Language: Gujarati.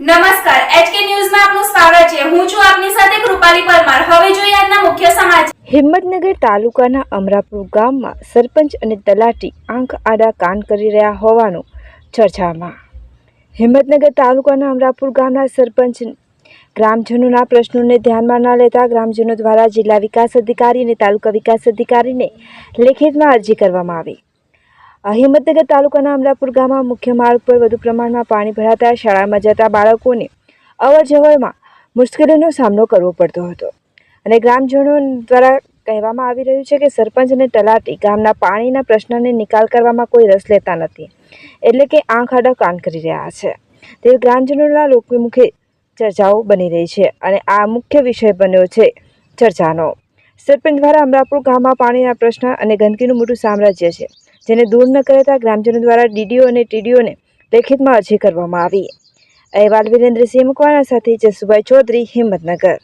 નમસ્કાર એચકે ન્યૂઝમાં આપનું સ્વાગત છે. હું છું આપની સાથે કૃપાલી પરમાર. હવે જોઈએ આજના મુખ્ય સમાચાર. હિંમતનગર તાલુકાના અમરાપુર ગામમાં સરપંચ અને તલાટી આંખ આડા કાન કરી રહ્યા હોવાનું ચર્ચામાં. હિંમતનગર તાલુકાના અમરાપુર ગામના સરપંચ ગ્રામજનોના પ્રશ્નોને ધ્યાનમાં ન લેતા ગ્રામજનો દ્વારા જિલ્લા વિકાસ અધિકારી અને તાલુકા વિકાસ અધિકારીને લેખિતમાં અરજી કરવામાં આવી. હિંમતનગર તાલુકાના અમરાપુર ગામમાં મુખ્ય માર્ગ પર વધુ પ્રમાણમાં પાણી ભરાતા શાળામાં જતા બાળકોને અવર જવરમાં મુશ્કેલીનો સામનો કરવો પડતો હતો. અને ગ્રામજનો દ્વારા કહેવામાં આવી રહ્યું છે કે સરપંચ અને તલાટી ગામના પાણીના પ્રશ્નને નિકાલ કરવામાં કોઈ રસ લેતા નથી. એટલે કે આંખ આડા કાન કરી રહ્યા છે. તે ગ્રામજનોના લોકવિમુખે ચર્ચાઓ બની રહી છે અને આ મુખ્ય વિષય બન્યો છે ચર્ચાનો. સરપંચ દ્વારા અમરાપુર ગામમાં પાણીના પ્રશ્ન અને ગંદકીનું મોટું સામ્રાજ્ય છે. જેને દૂર ન કરાતા ગ્રામજનો દ્વારા ડીડીઓ અને ટીડીઓને લેખિતમાં અરજી કરવામાં આવી. અહેવાલ વિરેન્દ્રસિંહ મકવાણા સાથે જસુભાઈ ચૌધરી હિંમતનગર.